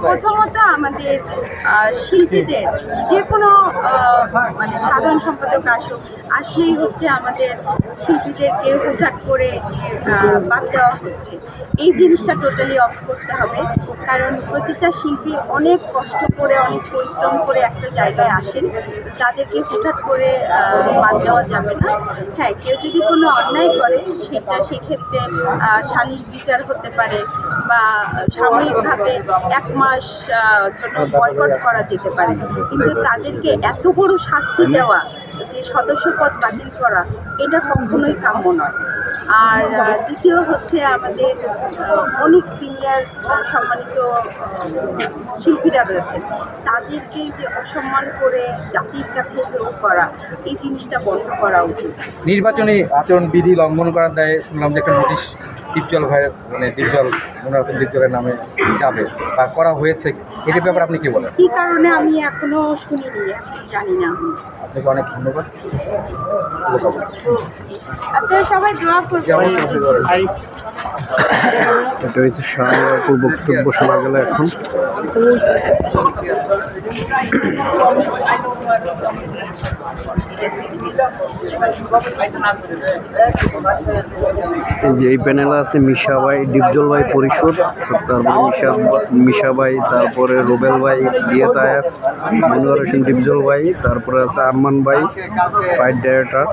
প্রথমত আমাদের শিল্পীদের যে কোনো মানে সাধারণ সম্পাদক আসুক আসলেই হচ্ছে আমাদের শিল্পীদেরকে হুটহাট করে বাদ দেওয়া হচ্ছে। এই জিনিসটা টোটালি অফ করতে হবে কারণ প্রতিটা শিল্পী অনেক কষ্ট করে অনেক পরিশ্রম করে একটা জায়গায় আসেন। তাদেরকে হুটহাট করে বাদ দেওয়া যাবে না। হ্যাঁ কেউ যদি কোনো অন্যায় করে সেটা সেক্ষেত্রে আহ, বিচার হতে পারে বা সাময়িকভাবে এক মাস জন্য বয়কট করা যেতে পারে। কিন্তু তাদেরকে এত বড় শাস্তি দেওয়া, যে সদস্যপদ বাতিল করা, এটা কখনোই কাম্য নয়। আর দ্বিতীয় হচ্ছে আমাদের অনেক সিনিয়র সম্মানিত শিল্পীরা রয়েছেন। তাদেরকে যে অসম্মান করে জাতির কাছে যোগ করা, এই জিনিসটা বন্ধ করা উচিত। নির্বাচনী আচরণ বিধি লঙ্ঘন করার দায়ে শুনলাম যে একটা নোটিশ দীপজল ভাইয়ের মানে দীপজল নামে যাবে বা করা হয়েছে এটির ব্যাপারে আপনি কি বলেন? কি কারণে আমি এখনও শুনিনি জানি না। আপনাকে অনেক ধন্যবাদ। আপনারা সবাই দোয়া করবেন। এটা হচ্ছে শাহবাপুর বক্তব্য শোনা গেল এখন। এই যে এই প্যানেলে আছে মিশাবাই ডিপজল ভাই পরিষদ তারপরে মিশা মিশাবাই তারপরে রুবেল ভাই বিয়ে তায়ের মনোয়ার হোসেন, ডিপজল ভাই, তারপরে আছে আরমান ভাই, fight director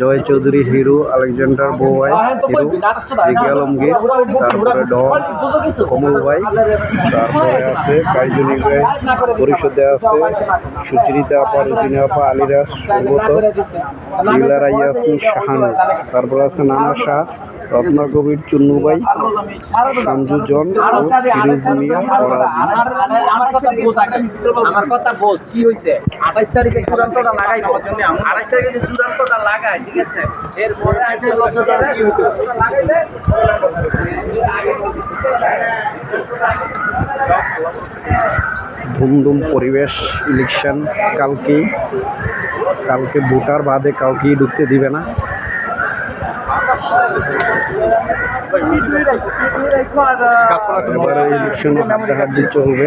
Joy Chowdhury, hero, Alexander বৌভাই hero, G K Alamgir, তারপরে ডন, কমল ভাই, তারপরে আছে কাইজনী ভাই, পরিষদে আছে সুচরিতা আপা রুজিনা আপা, আলিরাজ সৌগত লীলা ইয়াসিন শাহান, তারপরে আছে নানা শাহ রত্না কবির চুন্নুবাই সঞ্জুজন ও ফিরোজ মিয়া আমার কথা বোঝ আমার কথা বোঝ কি হয়েছে আঠাইশ তারিখে চূড়ান্তটা লাগাই আঠাইশ তারিখে যে চূড়ান্তটা লাগায় ঠিক আছে? এরপরে আজকে লক্ষ্যটা কি হতো লাগাইলে ধুমধুম পরিবেশ ইলেকশন কালকে কালকে ভোটার বাদে কাউকেই ঢুকতে দিবে না। এবারে ইলেকশনে হাড্ডাহাড্ডি চলবে।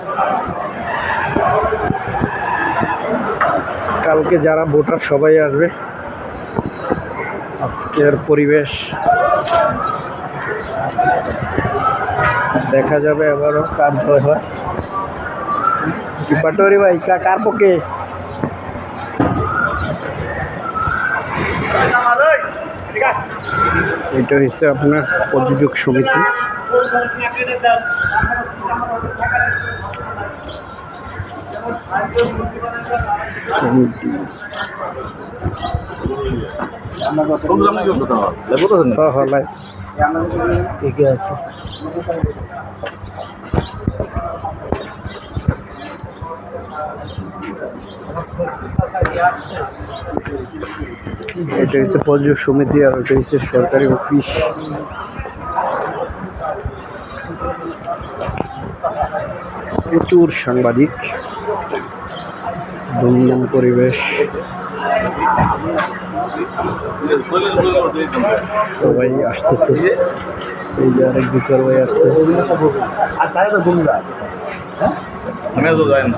কালকে যারা ভোটার সবাই আসবে। আজকের পরিবেশ। দেখা যাবে এবারও কার জয় হয়। কি পাটোয়ারি ভাই কার পক্ষে? এটা হচ্ছে আপনার প্রযোজক সমিতি সমিতি হ্যাঁ হ্যাঁ লাই ঠিকই আছে এটা হচ্ছে প্রযোজক সমিতি আর এটা হচ্ছে সরকারি অফিস। প্রচুর সাংবাদিক দুমদম পরিবেশ। সবাই আসতেছে। এই যে আরেক বিকার ভাই আসছে আর তাই তো গুমরা যাই না।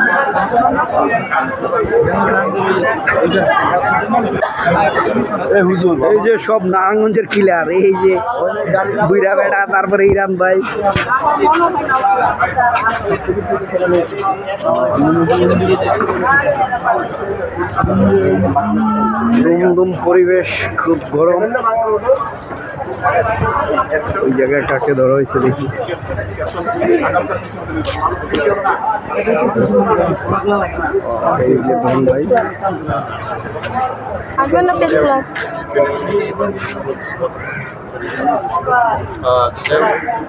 এই যে সব নারায়ণগঞ্জের কিলার এই যে বুইরা বেড়া, তারপরে ইরান ভাই। দুমদুম পরিবেশ খুব গরম। ওই জায়গায় কাকে ধরা হয়েছে দেখি। এই যে ধন ভাই।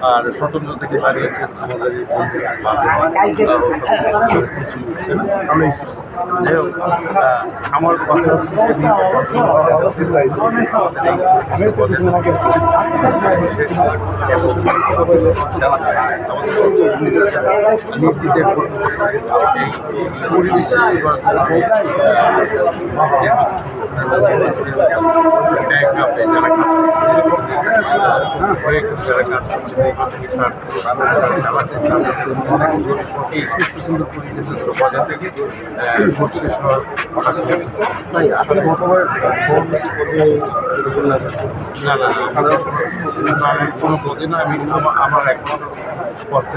আর স্বতন্ত্র থেকে বাড়িয়েছে আমাদের আমার কথা হচ্ছে যে নেতৃত্বের পরিবেশ সুন্দর পরিবেশ বজায় থেকে শেষ হওয়ার না না না সাধারণত আমি কোনো না আমি আমার- একমাত্র পথ